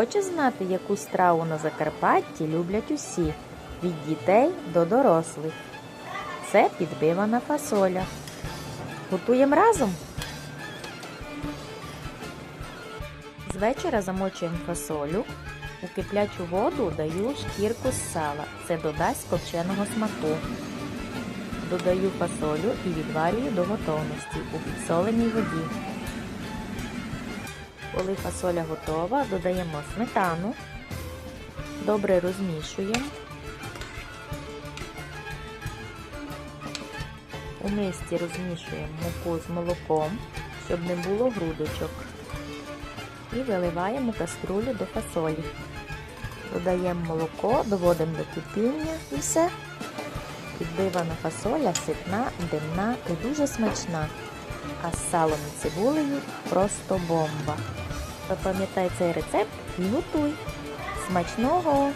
Хочеш знати, яку страву на Закарпатті люблять усі, від дітей до дорослих? Це підбивана фасоля. Готуємо разом. З вечора замочуємо фасолю. У киплячу воду даю шкірку з сала. Це додасть копченого смаку. Додаю фасолю і відварюю до готовності у підсоленій воді. Коли фасоля готова, додаємо сметану, добре розмішуємо. У мисці розмішуємо муку з молоком, щоб не було грудочок. І виливаємо каструлю до фасолі. Додаємо молоко, доводимо до кипіння і все. Підбивана фасоля ситна, димна і дуже смачна. А з салом і цибулею просто бомба. Запам'ятай цей рецепт і готуй. Смачного!